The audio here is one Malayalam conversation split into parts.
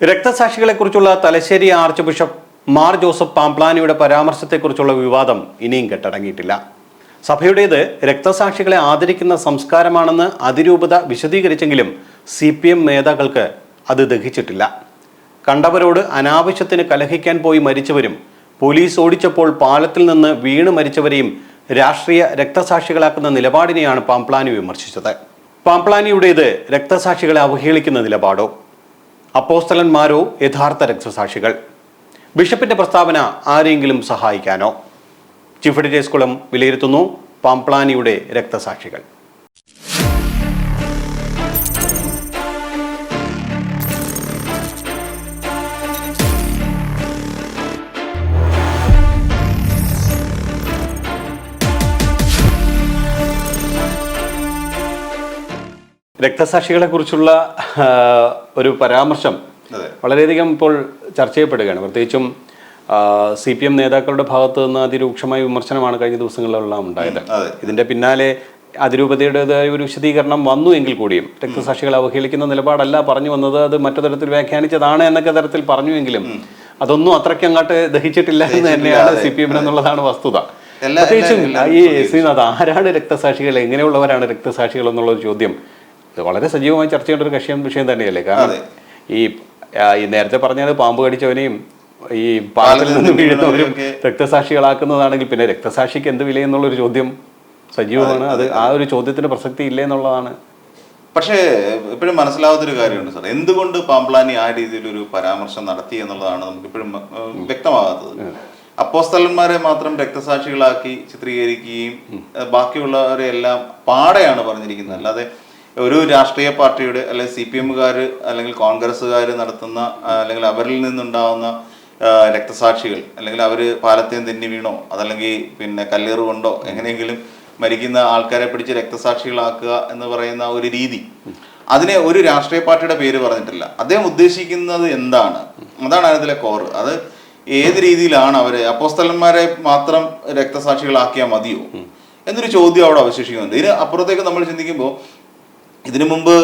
രക്തസാക്ഷികളെക്കുറിച്ചുള്ള Thalassery archbishop Mar Joseph പാംപ്ലാനിയുടെ പരാമർശത്തെക്കുറിച്ചുള്ള വിവാദം ഇനിയും കെട്ടടങ്ങിയിട്ടില്ല. സഭയുടേത് രക്തസാക്ഷികളെ ആദരിക്കുന്ന സംസ്കാരമാണെന്ന് അതിരൂപത വിശദീകരിച്ചെങ്കിലും സി പി എം നേതാക്കൾക്ക് അത് ദഹിച്ചിട്ടില്ല. കണ്ടവരോട് അനാവശ്യത്തിന് കലഹിക്കാൻ പോയി മരിച്ചവരും പോലീസ് ഓടിച്ചപ്പോൾ പാലത്തിൽ നിന്ന് വീണ് മരിച്ചവരെയും രാഷ്ട്രീയ രക്തസാക്ഷികളാക്കുന്ന നിലപാടിനെയാണ് പാംപ്ലാനി വിമർശിച്ചത്. പാംപ്ലാനിയുടേത് രക്തസാക്ഷികളെ അവഹേളിക്കുന്ന നിലപാടോ? അപ്പോസ്തലന്മാരോ യഥാർത്ഥ രക്തസാക്ഷികൾ? ബിഷപ്പിന്റെ പ്രസ്താവന ആരെങ്കിലും സഹായിക്കാനോ? ചിഫഡിറ്റേസ് കുളം വിലയിരുത്തുന്നു പാംപ്ലാനിയുടെ രക്തസാക്ഷികൾ. രക്തസാക്ഷികളെ കുറിച്ചുള്ള ഒരു പരാമർശം. വളരെയധികം ഇപ്പോൾ ചർച്ച ചെയ്യപ്പെടുകയാണ്. പ്രത്യേകിച്ചും സി പി എം നേതാക്കളുടെ ഭാഗത്തു നിന്ന് അതിരൂക്ഷമായ വിമർശനമാണ് കഴിഞ്ഞ ദിവസങ്ങളിലെല്ലാം ഉണ്ടായത്. ഇതിന്റെ പിന്നാലെ അതിരൂപതയുടേതായ ഒരു വിശദീകരണം വന്നു എങ്കിൽ കൂടിയും രക്തസാക്ഷികളെ അവഹേളിക്കുന്ന നിലപാടല്ല പറഞ്ഞു വന്നത് അത് മറ്റു തരത്തിൽ വ്യാഖ്യാനിച്ചതാണ് എന്നൊക്കെ തരത്തിൽ പറഞ്ഞുവെങ്കിലും അതൊന്നും അത്രയ്ക്ക് അങ്ങോട്ട് ദഹിച്ചിട്ടില്ല എന്ന് തന്നെയാണ് സി പി എം എന്നുള്ളതാണ് വസ്തുത. പ്രത്യേകിച്ചും ഈ ശ്രീനാഥ് ആരാണ് രക്തസാക്ഷികൾ? എങ്ങനെയുള്ളവരാണ് രക്തസാക്ഷികൾ എന്നുള്ള ഒരു ചോദ്യം ഇത് വളരെ സജീവമായി ചർച്ച ചെയ്യേണ്ട ഒരു കക്ഷിയും വിഷയം തന്നെയല്ലേ? കാരണം. ഈ ഈ നേരത്തെ പറഞ്ഞത് പാമ്പ് കടിച്ചവനെയും ഈ പാലത്തിൽ നിന്ന് വീഴുന്നവരും രക്തസാക്ഷികളാക്കുന്നതാണെങ്കിൽ പിന്നെ രക്തസാക്ഷിക്ക് എന്ത് വില എന്നുള്ളൊരു ചോദ്യം സജീവമാണ്. അത് ആ ഒരു ചോദ്യത്തിന് പ്രസക്തി ഇല്ല എന്നുള്ളതാണ്. പക്ഷേ ഇപ്പോഴും മനസ്സിലാവാത്തൊരു കാര്യമുണ്ട് സാർ എന്തുകൊണ്ട് പാമ്പ്ലാനി ആ രീതിയിലൊരു പരാമർശം നടത്തി എന്നുള്ളതാണ് നമുക്ക് ഇപ്പോഴും വ്യക്തമാകാത്തത്. അപ്പോസ്തലന്മാരെ മാത്രം രക്തസാക്ഷികളാക്കി ചിത്രീകരിക്കുകയും ബാക്കിയുള്ളവരെ എല്ലാം പാടെയാണ് പറഞ്ഞിരിക്കുന്നത്. അല്ലാതെ ഒരു രാഷ്ട്രീയ പാർട്ടിയുടെ അല്ലെങ്കിൽ സി പി എമ്മുകാർ അല്ലെങ്കിൽ കോൺഗ്രസ്സുകാർ നടത്തുന്ന അല്ലെങ്കിൽ അവരിൽ നിന്നുണ്ടാവുന്ന രക്തസാക്ഷികൾ അല്ലെങ്കിൽ അവർ പാലത്തേം തെന്നി വീണോ അതല്ലെങ്കിൽ പിന്നെ കല്ലേറ് കൊണ്ടോ എങ്ങനെയെങ്കിലും മരിക്കുന്ന ആൾക്കാരെ പിടിച്ച് രക്തസാക്ഷികളാക്കുക എന്ന് പറയുന്ന ഒരു രീതി. അതിനെ ഒരു രാഷ്ട്രീയ പാർട്ടിയുടെ പേര് പറഞ്ഞിട്ടില്ല. അദ്ദേഹം ഉദ്ദേശിക്കുന്നത് എന്താണ്? അതാണ് അതിലെ കോറ് അത് ഏത് രീതിയിലാണ് അവരെ അപ്പോസ്തലന്മാരെ മാത്രം രക്തസാക്ഷികളാക്കിയാൽ മതിയോ? എന്നൊരു ചോദ്യം അവിടെ അവശേഷിക്കുന്നുണ്ട്. ഇതിന് അപ്പുറത്തേക്ക് നമ്മൾ ചിന്തിക്കുമ്പോൾ ഇതിനു മുമ്പ്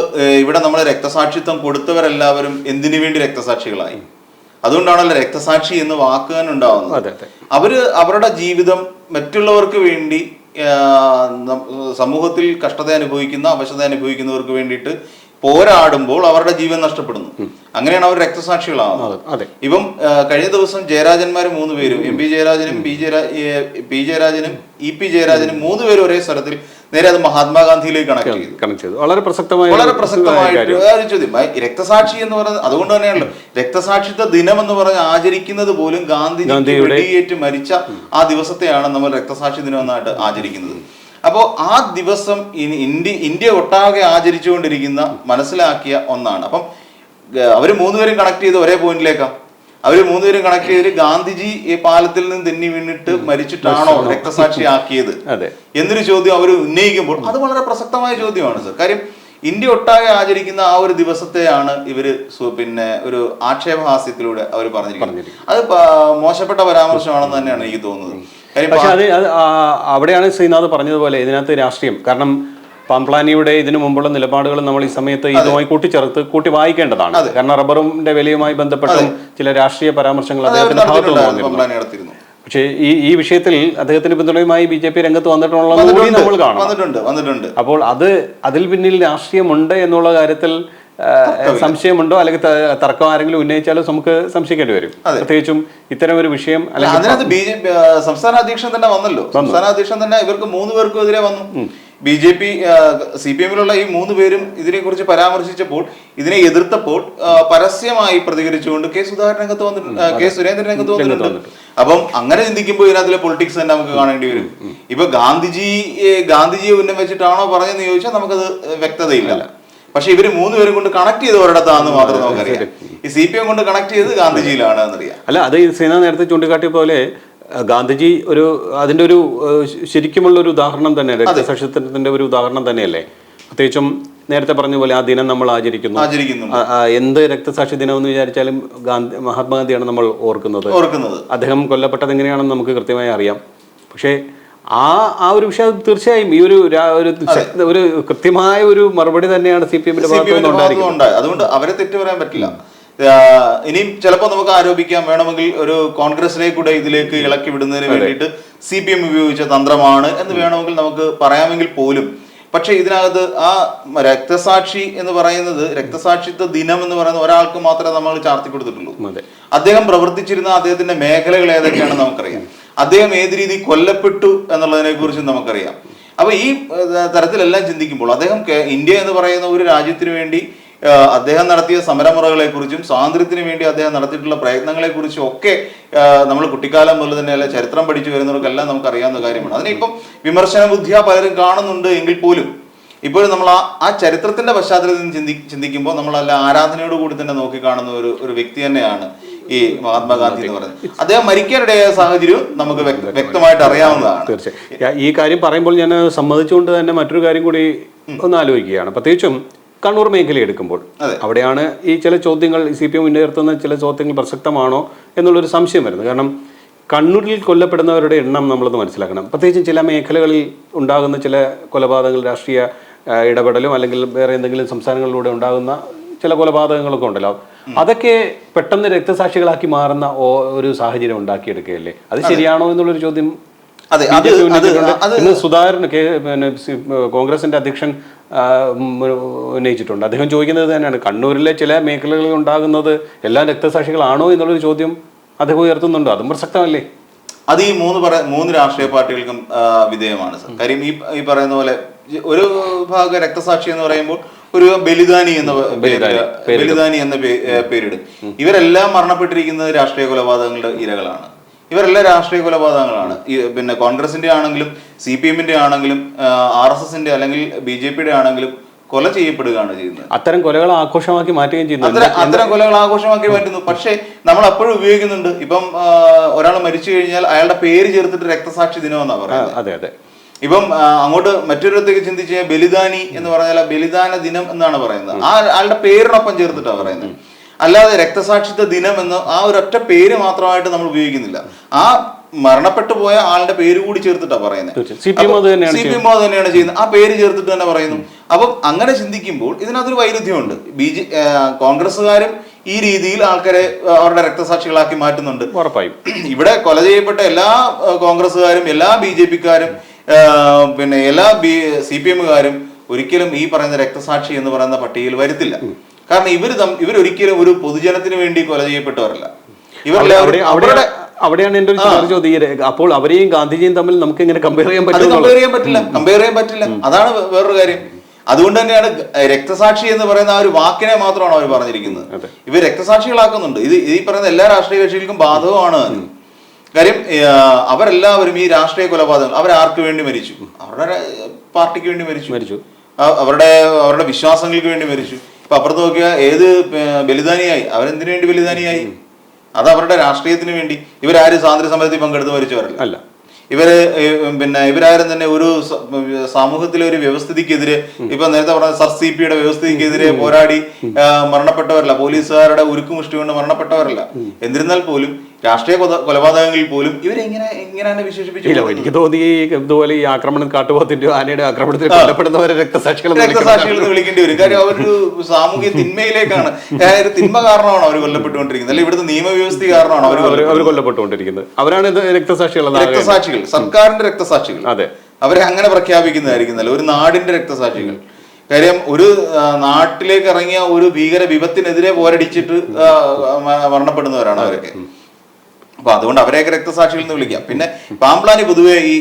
ഇവിടെ നമ്മൾ രക്തസാക്ഷിത്വം കൊടുത്തവരെല്ലാവരും എന്തിനു വേണ്ടി രക്തസാക്ഷികളായി? അതുകൊണ്ടാണല്ലോ രക്തസാക്ഷി എന്ന് വാക്ക് തന്നെ ഉണ്ടാവുന്നത്. അവർ അവരുടെ ജീവിതം മറ്റുള്ളവർക്ക് വേണ്ടി സമൂഹത്തിൽ കഷ്ടത അനുഭവിക്കുന്ന അവശത അനുഭവിക്കുന്നവർക്ക് വേണ്ടിയിട്ട് പോരാടുമ്പോൾ അവരുടെ ജീവൻ നഷ്ടപ്പെടുന്നു. അങ്ങനെയാണ് അവർ രക്തസാക്ഷികളാവുന്നത്. ഇപ്പം കഴിഞ്ഞ ദിവസം ജയരാജന്മാർ മൂന്ന് പേരും എം പി ജയരാജനും പി ജയരാ പി ജയരാജനും ഇ പി ജയരാജനും മൂന്ന് പേരും ഒരേ സ്ഥലത്തിൽ നേരെ അത് മഹാത്മാഗാന്ധിയിലേക്ക് കണക്ട് ചെയ്തു. കണക്ട് ചെയ്തു. വളരെ പ്രസക്തമായ വളരെ പ്രസക്തമായിട്ട് ചോദ്യം. രക്തസാക്ഷി എന്ന് പറയുന്നത് അതുകൊണ്ട് തന്നെയാണല്ലോ. രക്തസാക്ഷിത്വ ദിനം എന്ന് പറഞ്ഞ് ആചരിക്കുന്നത് പോലും ഗാന്ധി വെടിയേറ്റ് മരിച്ച ആ ദിവസത്തെയാണ് നമ്മൾ രക്തസാക്ഷി ദിനം എന്നായിട്ട് ആചരിക്കുന്നത്. അപ്പോൾ ആ ദിവസം ഇനി ഇന്ത്യ ഇന്ത്യ ഒട്ടാകെ ആചരിച്ചുകൊണ്ടിരിക്കുന്ന മനസ്സിലാക്കിയ ഒന്നാണ്. അപ്പം അവർ മൂന്നുപേരും കണക്ട് ചെയ്ത് ഒരേ പോയിന്റിലേക്കാണ് അവർ മൂന്നുപേരും കണക്ട് ചെയ്ത് ഗാന്ധിജി ഈ പാലത്തിൽ നിന്ന് തെന്നി വീണിട്ട് മരിച്ചിട്ടാണോ രക്തസാക്ഷി ആക്കിയത് എന്നൊരു ചോദ്യം അവർ ഉന്നയിക്കുമ്പോൾ അത് വളരെ പ്രസക്തമായ ചോദ്യമാണ് സർ. കാര്യം ഇന്ത്യ ഒട്ടാകെ ആചരിക്കുന്ന ആ ഒരു ദിവസത്തെയാണ് ഇവർ പിന്നെ ഒരു ആക്ഷേപഹാസ്യത്തിലൂടെ അവർ പറഞ്ഞിരിക്കുന്നത്. അത് മോശപ്പെട്ട പരാമർശമാണെന്ന് തന്നെയാണ് എനിക്ക് തോന്നുന്നത്. പക്ഷെ അത് അത് അവിടെയാണ് ശ്രീനാഥ് പറഞ്ഞതുപോലെ ഇതിനകത്ത് രാഷ്ട്രീയം. കാരണം പാംപ്ലാനിയുടെ ഇതിനു മുമ്പുള്ള നിലപാടുകൾ നമ്മൾ ഈ സമയത്ത് ഇതുമായി കൂട്ടിച്ചേർത്ത് കൂട്ടി വായിക്കേണ്ടതാണ്. കാരണം റബ്ബറിന്റെ വിലയുമായി ബന്ധപ്പെട്ടും ചില രാഷ്ട്രീയ പരാമർശങ്ങൾ അദ്ദേഹത്തിന്റെ ഭാഗത്തു നിന്ന് പക്ഷേ ഈ ഈ വിഷയത്തിൽ അദ്ദേഹത്തിന് പിന്തുണയുമായി ബി ജെ പി രംഗത്ത് വന്നിട്ടുള്ളത് നമ്മൾ വന്നിട്ടുണ്ട്. അപ്പോൾ അത് അതിൽ പിന്നിൽ രാഷ്ട്രീയമുണ്ട് എന്നുള്ള കാര്യത്തിൽ സംശയമുണ്ടോ? അല്ലെങ്കിൽ തർക്കം ആരെങ്കിലും ഉന്നയിച്ചാലും നമുക്ക് സംശയിക്കേണ്ടി വരും. പ്രത്യേകിച്ചും ഇത്തരം ഒരു വിഷയം അല്ലെങ്കിൽ അതിനകത്ത് സംസ്ഥാന അധ്യക്ഷൻ തന്നെ വന്നല്ലോ. സംസ്ഥാന അധ്യക്ഷൻ തന്നെ ഇവർക്ക് മൂന്ന് പേർക്കും എതിരെ വന്നു. B J P C P എമ്മിലുള്ള ഈ മൂന്ന് പേരും ഇതിനെ കുറിച്ച് പരാമർശിച്ചപ്പോൾ ഇതിനെ എതിർത്തപ്പോൾ പരസ്യമായി പ്രതികരിച്ചുകൊണ്ട് കെ സുധാകരൻ രംഗത്ത് വന്നിട്ടുണ്ട് കെ സുരേന്ദ്രൻ രംഗത്ത് വന്നിട്ടുണ്ട്. അപ്പം അങ്ങനെ ചിന്തിക്കുമ്പോൾ ഇതിനകത്തിലെ പൊളിറ്റിക്സ് തന്നെ നമുക്ക് കാണേണ്ടി വരും. ഇപ്പൊ ഗാന്ധിജി ഗാന്ധിജിയെ ഉന്നം വെച്ചിട്ടാണോ പറഞ്ഞതെന്ന് ചോദിച്ചാൽ നമുക്കത് വ്യക്തതയില്ല. പക്ഷെ ഇവർ മൂന്ന് പേരും കൊണ്ട് കണക്ട് ചെയ്ത് ഒരിടത്താന്ന് മാത്രം നമുക്കറിയാം. ഈ സി പി എം കൊണ്ട് കണക്ട് ചെയ്ത് ഗാന്ധിജിയിലാണ് എന്നറിയാം. അല്ല അത് ഈ സേന നേരത്തെ ചൂണ്ടിക്കാട്ടിയ പോലെ ഗാന്ധിജി ഒരു അതിന്റെ ഒരു ശരിക്കുമുള്ള ഒരു ഉദാഹരണം തന്നെ രക്തസാക്ഷിത്വത്തിന്റെ ഒരു ഉദാഹരണം തന്നെയല്ലേ? പ്രത്യേകിച്ചും നേരത്തെ പറഞ്ഞ പോലെ ആ ദിനം നമ്മൾ ആചരിക്കുന്നു. എന്ത് രക്തസാക്ഷി ദിനം എന്ന് വിചാരിച്ചാലും ഗാന്ധി മഹാത്മാഗാന്ധിയാണ് നമ്മൾ ഓർക്കുന്നത്. ഓർക്കുന്നത്. അദ്ദേഹം കൊല്ലപ്പെട്ടത് എങ്ങനെയാണെന്ന് നമുക്ക് കൃത്യമായി അറിയാം. പക്ഷേ ആ ആ ഒരു വിഷയം തീർച്ചയായും ഈ ഒരു ഒരു കൃത്യമായ ഒരു മറുപടി തന്നെയാണ് സി പി എമ്മിന്റെ അതുകൊണ്ട് അവരെ തെറ്റ് പറയാൻ പറ്റില്ല. ഇനിയും ചിലപ്പോൾ നമുക്ക് ആരോപിക്കാം. വേണമെങ്കിൽ ഒരു കോൺഗ്രസിനെ കൂടെ ഇതിലേക്ക് ഇളക്കി വിടുന്നതിന് വേണ്ടിയിട്ട് സി പി എം ഉപയോഗിച്ച തന്ത്രമാണ് എന്ന് വേണമെങ്കിൽ നമുക്ക് പറയാമെങ്കിൽ പോലും. പക്ഷേ ഇതിനകത്ത് ആ രക്തസാക്ഷി എന്ന് പറയുന്നത് രക്തസാക്ഷിത്വ ദിനം എന്ന് പറയുന്ന ഒരാൾക്ക് മാത്രമേ നമ്മൾ ചാർത്തി കൊടുത്തിട്ടുള്ളൂ. അദ്ദേഹം പ്രവർത്തിച്ചിരുന്ന അദ്ദേഹത്തിന്റെ മേഖലകൾ ഏതൊക്കെയാണെന്ന് നമുക്കറിയാം. അദ്ദേഹം ഏത് രീതി കൊല്ലപ്പെട്ടു എന്നുള്ളതിനെ കുറിച്ച് നമുക്കറിയാം. അപ്പൊ ഈ തരത്തിലെല്ലാം ചിന്തിക്കുമ്പോൾ അദ്ദേഹം ഇന്ത്യ എന്ന് പറയുന്ന ഒരു രാജ്യത്തിന് വേണ്ടി അദ്ദേഹം നടത്തിയ സമരമുറകളെ കുറിച്ചും സ്വാതന്ത്ര്യത്തിന് വേണ്ടി അദ്ദേഹം നടത്തിയിട്ടുള്ള പ്രയത്നങ്ങളെ കുറിച്ചും ഒക്കെ നമ്മൾ കുട്ടിക്കാലം മുതൽ തന്നെ അല്ല ചരിത്രം പഠിച്ചു വരുന്നവർക്കെല്ലാം നമുക്ക് അറിയാവുന്ന കാര്യമാണ്. അതിനിപ്പം വിമർശന ബുദ്ധിയ പലരും കാണുന്നുണ്ട് എങ്കിൽ പോലും ഇപ്പോഴും നമ്മൾ ആ ആ ചരിത്രത്തിന്റെ പശ്ചാത്തലത്തിൽ ചിന്തി ചിന്തിക്കുമ്പോൾ നമ്മൾ അല്ല ആരാധനയോട് കൂടി തന്നെ നോക്കി കാണുന്ന ഒരു ഒരു വ്യക്തി തന്നെയാണ് ഈ മഹാത്മാഗാന്ധി എന്ന് പറയുന്നത്. അദ്ദേഹം മരിക്കാനിടയായ സാഹചര്യവും നമുക്ക് വ്യക്തമായിട്ട് അറിയാവുന്നതാണ്. തീർച്ചയായും. ഈ കാര്യം പറയുമ്പോൾ ഞാൻ സമ്മതിച്ചുകൊണ്ട് തന്നെ മറ്റൊരു കാര്യം കൂടി ഒന്ന് ആലോചിക്കുകയാണ്. പ്രത്യേകിച്ചും കണ്ണൂർ മേഖല എടുക്കുമ്പോൾ അവിടെയാണ് ഈ ചില ചോദ്യങ്ങൾ സി പി എം ഉയർത്തുന്ന ചില ചോദ്യങ്ങൾ പ്രസക്തമാണോ എന്നുള്ളൊരു സംശയം വരുന്നത്. കാരണം കണ്ണൂരിൽ കൊല്ലപ്പെടുന്നവരുടെ എണ്ണം നമ്മളൊന്ന് മനസ്സിലാക്കണം. പ്രത്യേകിച്ചും ചില മേഖലകളിൽ ഉണ്ടാകുന്ന ചില കൊലപാതകങ്ങൾ രാഷ്ട്രീയ ഇടപെടലും അല്ലെങ്കിൽ വേറെ എന്തെങ്കിലും സംസ്ഥാനങ്ങളിലൂടെ ഉണ്ടാകുന്ന ചില കൊലപാതകങ്ങളൊക്കെ ഉണ്ടല്ലോ. അതൊക്കെ പെട്ടെന്ന് രക്തസാക്ഷികളാക്കി മാറുന്ന ഒരു സാഹചര്യം ഉണ്ടാക്കിയെടുക്കുകയല്ലേ? അത്. ശരിയാണോ എന്നുള്ളൊരു ചോദ്യം അതെ അത് BJP അത് ഇന്ന് സുധാകരൻ പിന്നെ കോൺഗ്രസിന്റെ അധ്യക്ഷൻ ഉന്നയിച്ചിട്ടുണ്ട്. അദ്ദേഹം ചോദിക്കുന്നത് തന്നെയാണ് കണ്ണൂരിലെ ചില മേഖലകളിൽ ഉണ്ടാകുന്നത് എല്ലാ രക്തസാക്ഷികളാണോ എന്നുള്ളൊരു ചോദ്യം അദ്ദേഹം ഉയർത്തുന്നുണ്ട്. അതും പ്രസക്തമല്ലേ? അത് ഈ മൂന്ന് പറ മൂന്ന് രാഷ്ട്രീയ പാർട്ടികൾക്കും വിധേയമാണ് സർ. കാര്യം ഈ ഈ പറയുന്ന പോലെ ഒരു ഭാഗം രക്തസാക്ഷി എന്ന് പറയുമ്പോൾ ഒരു ബലിദാനി എന്ന ബലിദാനി എന്ന പേരിടും ഇവരെല്ലാം മരണപ്പെട്ടിരിക്കുന്നത് രാഷ്ട്രീയ കൊലപാതകങ്ങളുടെ ഇരകളാണ്. ഇവരെല്ലാം രാഷ്ട്രീയ കൊലപാതകങ്ങളാണ്. ഈ പിന്നെ കോൺഗ്രസിന്റെ ആണെങ്കിലും സി പി എമ്മിന്റെ ആണെങ്കിലും ആർ എസ് എസിന്റെ അല്ലെങ്കിൽ ബി ജെ പിയുടെ ആണെങ്കിലും കൊല ചെയ്യപ്പെടുകയാണ് ചെയ്യുന്നത്. അത്തരം കൊലകൾ ആഘോഷമാക്കി മാറ്റുകയും ചെയ്യുന്നു. അത്തരം കൊലകൾ ആഘോഷമാക്കി മാറ്റുന്നു. പക്ഷേ നമ്മൾ അപ്പോഴും ഉപയോഗിക്കുന്നുണ്ട്. ഇപ്പം ഒരാൾ മരിച്ചു കഴിഞ്ഞാൽ അയാളുടെ പേര് ചേർത്തിട്ട് രക്തസാക്ഷി ദിനമെന്നാ എന്നാ പറയുന്നത്. അതെ അതെ. ഇപ്പം അങ്ങോട്ട് മറ്റൊരിടത്തേക്ക് ചിന്തിച്ച് ബലിദാനി എന്ന് പറഞ്ഞാൽ ബലിദാന ദിനം എന്നാണ് പറയുന്നത്. ആ ആളുടെ പേരിനൊപ്പം ചേർത്തിട്ടാണ് പറയുന്നത്. അല്ലാതെ രക്തസാക്ഷിത്വ ദിനം എന്ന് ആ ഒരൊറ്റ പേര് മാത്രമായിട്ട് നമ്മൾ ഉപയോഗിക്കുന്നില്ല. ആ മരണപ്പെട്ടു പോയ ആളുടെ പേര് കൂടി ചേർത്തിട്ടാണ് പറയുന്നത് സി പി എം അത് തന്നെയാണ് ചെയ്യുന്നത്. ആ പേര് ചേർത്തിട്ട് തന്നെ പറയുന്നു. അപ്പം അങ്ങനെ ചിന്തിക്കുമ്പോൾ ഇതിനകത്തൊരു വൈരുദ്ധ്യമുണ്ട്. ബി ജെ കോൺഗ്രസ്സുകാരും ഈ രീതിയിൽ ആൾക്കാരെ അവരുടെ രക്തസാക്ഷികളാക്കി മാറ്റുന്നുണ്ട്. ഉറപ്പായും. ഇവിടെ കൊല ചെയ്യപ്പെട്ട എല്ലാ കോൺഗ്രസ്സുകാരും എല്ലാ ബി ജെ പിക്കാരും പിന്നെ എല്ലാ ബി സി പി എമ്മുകാരും ഒരിക്കലും ഈ പറയുന്ന രക്തസാക്ഷി എന്ന് പറയുന്ന പട്ടികയിൽ വരുത്തില്ല. കാരണം ഇവർ ഇവരൊരിക്കലും ഒരു പൊതുജനത്തിന് വേണ്ടി കൊല ചെയ്യപ്പെട്ടവരല്ല. ഇവരുടെ അവിടെ- അവിടെയാണ് എന്റെ ഒരു ചോദ്യം അപ്പോൾ അവരെയും ഗാന്ധിജിയും തമ്മിൽ നമുക്ക് ഇങ്ങനെ കമ്പയർ ചെയ്യാൻ പറ്റില്ല കമ്പയർ ചെയ്യാൻ പറ്റില്ല. കമ്പയർ ചെയ്യാൻ പറ്റില്ല. അതാണ് വേറൊരു കാര്യം. അതുകൊണ്ട് തന്നെയാണ് രക്തസാക്ഷി എന്ന് പറയുന്ന ആ ഒരു വാക്കിനെ മാത്രമാണ് അവർ പറഞ്ഞിരിക്കുന്നത്. ഇവർ രക്തസാക്ഷികളാക്കുന്നുണ്ട്. ഇത് ഈ പറയുന്ന എല്ലാ രാഷ്ട്രീയ കക്ഷികൾക്കും ബാധകമാണ്. കാര്യം അവരെല്ലാവരും ഈ രാഷ്ട്രീയ കൊലപാതകങ്ങൾ അവർ ആർക്ക് വേണ്ടി മരിച്ചു. അവരുടെ പാർട്ടിക്ക് വേണ്ടി മരിച്ചു. മരിച്ചു. അവരുടെ അവരുടെ വിശ്വാസങ്ങൾക്ക് വേണ്ടി മരിച്ചു. ഇപ്പൊ അപ്പുറത്ത് നോക്കിയാൽ ഏത് ബലിദാനിയായി? അവരെന്തിനു വേണ്ടി ബലിദാനിയായി? അത് അവരുടെ രാഷ്ട്രീയത്തിന് വേണ്ടി. ഇവരാരും സ്വാതന്ത്ര്യ സമരത്തിൽ പങ്കെടുത്ത് മരിച്ചവരല്ല. അല്ല. ഇവർ പിന്നെ ഇവരാരും തന്നെ ഒരു സമൂഹത്തിലെ ഒരു വ്യവസ്ഥിതിക്കെതിരെ ഇപ്പൊ നേരത്തെ പറഞ്ഞ സർ സി പിയുടെ വ്യവസ്ഥിതിക്കെതിരെ പോരാടി മരണപ്പെട്ടവരല്ല. പോലീസുകാരുടെ ഉരുക്കുമുഷ്ടി കൊണ്ട് മരണപ്പെട്ടവരല്ല. എന്നിരുന്നാൽ പോലും രാഷ്ട്രീയ കൊലപാതകങ്ങളിൽ പോലും ഇവരെങ്ങനെ എങ്ങനെയാണ് വിശേഷിപ്പിച്ചു എനിക്ക് തോന്നി ഇതുപോലെ ഈ ആക്രമണം കാട്ടുപോത്തിന്റെ ആനയുടെ ആക്രമണത്തിൽ കൊല്ലപ്പെടുന്നവരെ രക്തസാക്ഷികൾ രക്തസാക്ഷികൾ എന്ന് വിളിക്കേണ്ടി വരും. കാര്യം അവരൊരു സാമൂഹിക തിന്മയിലേക്കാണ്. ഒരു തിന്മ കാരണമാണ് അവർ കൊല്ലപ്പെട്ടുകൊണ്ടിരിക്കുന്നത്? അല്ലെങ്കിൽ ഇവിടുത്തെ നിയമവ്യവസ്ഥ കാരണമാണ് അവർ അവർ കൊല്ലപ്പെട്ടുകൊണ്ടിരിക്കുന്നത്? അവരാണ് ഇത് രക്തസാക്ഷികൾ രക്തസാക്ഷികൾ സർക്കാരിന്റെ രക്തസാക്ഷികൾ. അതെ. അവരെ അങ്ങനെ പ്രഖ്യാപിക്കുന്നതായിരിക്കുന്നല്ലോ ഒരു നാടിന്റെ രക്തസാക്ഷികൾ. കാര്യം ഒരു നാട്ടിലേക്ക് ഇറങ്ങിയ ഒരു ഭീകര വിപത്തിനെതിരെ പോരടിച്ചിട്ട് മരണപ്പെടുന്നവരാണ് അവരൊക്കെ. അപ്പൊ അതുകൊണ്ട് അവരെയൊക്കെ രക്തസാക്ഷികൾ എന്ന് വിളിക്കാം. പിന്നെ പാമ്പ്ലാനി പൊതുവെ ഈ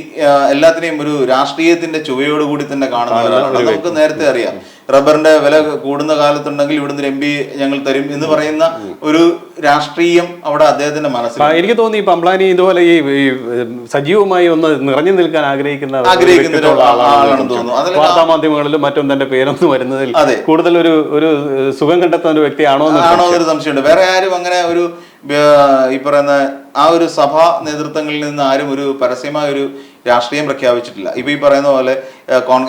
എല്ലാത്തിനെയും ഒരു രാഷ്ട്രീയത്തിന്റെ ചുവയോട് കൂടി തന്നെ അത് നമുക്ക് നേരത്തെ അറിയാം. റബ്ബറിന്റെ വില കൂടുന്ന കാലത്തുണ്ടെങ്കിൽ ഇവിടുന്ന് എം പി ഞങ്ങൾ തരും എന്ന് പറയുന്ന ഒരു രാഷ്ട്രീയം അവിടെ അദ്ദേഹത്തിന്റെ മനസ്സിൽ എനിക്ക് തോന്നി ഈ പമ്പ്ലാനി ഇതുപോലെ ഈ സജീവമായി ഒന്ന് നിറഞ്ഞു നിൽക്കാൻ ആഗ്രഹിക്കുന്ന ഒരു ആഗ്രഹിക്കുന്ന ആളാണെന്ന് തോന്നുന്നു. വാർത്താ മാധ്യമങ്ങളിലും മറ്റും തന്റെ പേരൊന്നും വരുന്നതിൽ കൂടുതൽ ഒരു ഒരു സുഖം കണ്ടെത്തുന്ന ഒരു വ്യക്തിയാണോ ആണോ എന്നൊരു സംശയമുണ്ട്. വേറെ ആരും അങ്ങനെ ഒരു ഈ പറയുന്ന ആ ഒരു സഭാ നേതൃത്വങ്ങളിൽ നിന്ന് ആരും ഒരു പരസ്യമായ ഒരു രാഷ്ട്രീയം പ്രഖ്യാപിച്ചിട്ടില്ല. ഇപ്പൊ ഈ പറയുന്ന പോലെ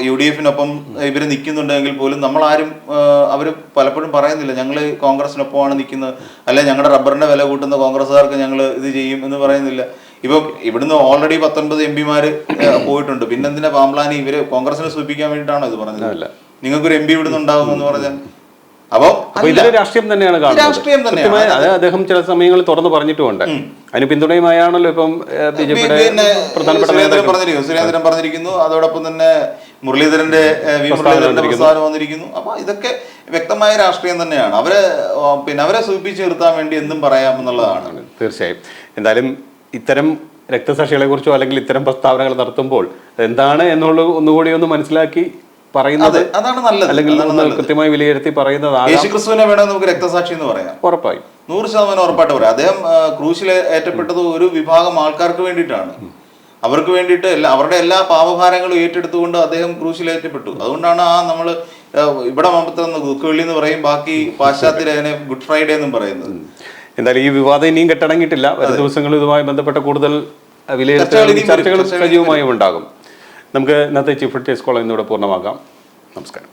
യു ഡി എഫിനൊപ്പം ഇവർ നിൽക്കുന്നുണ്ടെങ്കിൽ പോലും നമ്മൾ ആരും അവർ പലപ്പോഴും പറയുന്നില്ല ഞങ്ങൾ കോൺഗ്രസിനൊപ്പമാണ് നിൽക്കുന്നത്. അല്ലെ ഞങ്ങളുടെ റബ്ബറിന്റെ വില കൂട്ടുന്ന കോൺഗ്രസ്സുകാർക്ക് ഞങ്ങൾ ഇത് ചെയ്യും എന്ന് പറയുന്നില്ല. ഇപ്പൊ ഇവിടുന്ന് ഓൾറെഡി പത്തൊൻപത് എം പിമാര് പോയിട്ടുണ്ട്. പിന്നെന്തിനാ പാമ്പ്ലാനി ഇവർ കോൺഗ്രസിനെ സൂപ്പിക്കാൻ വേണ്ടിയിട്ടാണോ ഇത് പറഞ്ഞത്? നിങ്ങൾക്ക് നിങ്ങൾക്കൊരു എം പി ഇവിടുന്ന് ഉണ്ടാകുമെന്ന് പറഞ്ഞാൽ? അപ്പോൾ അപ്പൊ ഇതിലെ രാഷ്ട്രീയം തന്നെയാണ് രാഷ്ട്രീയം തന്നെയാണ്. അദ്ദേഹം ചില സമയങ്ങളിൽ തുറന്നു പറഞ്ഞിട്ടുമുണ്ട്. അതിന് പിന്തുണയുമായാണല്ലോ ഇപ്പം ബി ജെ പിയുടെ പ്രധാനപ്പെട്ട നേതാക്കൾ. പറഞ്ഞിരിക്കുന്നു. സുരേന്ദ്രൻ പറഞ്ഞിരിക്കുന്നു. അതോടൊപ്പം തന്നെ മുരളീധരന്റെ വി മുരളീധരന്റെ പ്രസ്ഥാനം വന്നിരിക്കുന്നു. അപ്പൊ ഇതൊക്കെ വ്യക്തമായ രാഷ്ട്രീയം തന്നെയാണ്. അവരെ പിന്നെ അവരെ സൂചിപ്പിച്ച് നിർത്താൻ വേണ്ടി എന്തും പറയാമെന്നുള്ളതാണ്. തീർച്ചയായും. എന്തായാലും ഇത്തരം രക്തസാക്ഷികളെ കുറിച്ചോ അല്ലെങ്കിൽ ഇത്തരം പ്രസ്താവനകൾ നടത്തുമ്പോൾ എന്താണ് എന്നുള്ളത് ഒന്നുകൂടി ഒന്ന് മനസ്സിലാക്കി പറയുന്നത് അതാണ് നല്ലത്. അല്ലെങ്കിൽ കൃത്യമായി വിലയിരുത്തി പറയുന്നതാകാം. യേശുക്രിസ്തുവിനെ വേണമെങ്കിൽ നമുക്ക് രക്തസാക്ഷി എന്ന് പറയാം. ഉറപ്പായും. നൂറ് ശതമാനം ഉറപ്പായിട്ട് പറയാം. അദ്ദേഹം ക്രൂശിൽ ഏറ്റപ്പെട്ടത് ഒരു വിഭാഗം ആൾക്കാർക്ക് വേണ്ടിയിട്ടാണ്. അവർക്ക് വേണ്ടിയിട്ട് എല്ലാ അവരുടെ എല്ലാ പാപഭാരങ്ങളും ഏറ്റെടുത്തുകൊണ്ട് അദ്ദേഹം ക്രൂശിൽ ഏറ്റപ്പെട്ടു. അതുകൊണ്ടാണ് ആ നമ്മൾ ഇവിടെ മാത്രം ദുഃഖവെള്ളി എന്ന് പറയും ബാക്കി പാശ്ചാത്യർ അതിനെ ഗുഡ് ഫ്രൈഡേ എന്നും പറയുന്നത്. എന്തായാലും ഈ വിവാദം ഇനിയും കെട്ടടങ്ങിയിട്ടില്ല വരും ദിവസങ്ങളിൽ ഇതുമായി ബന്ധപ്പെട്ട കൂടുതൽ. ചർച്ചകളും ചർച്ചകൾ സജീവമായും ഉണ്ടാകും. നമുക്ക് ഇന്നത്തെ ചീഫ് ടേസ്റ്റ് കോളം ഇന്നിവിടെ പൂർണമാക്കാം നമസ്കാരം.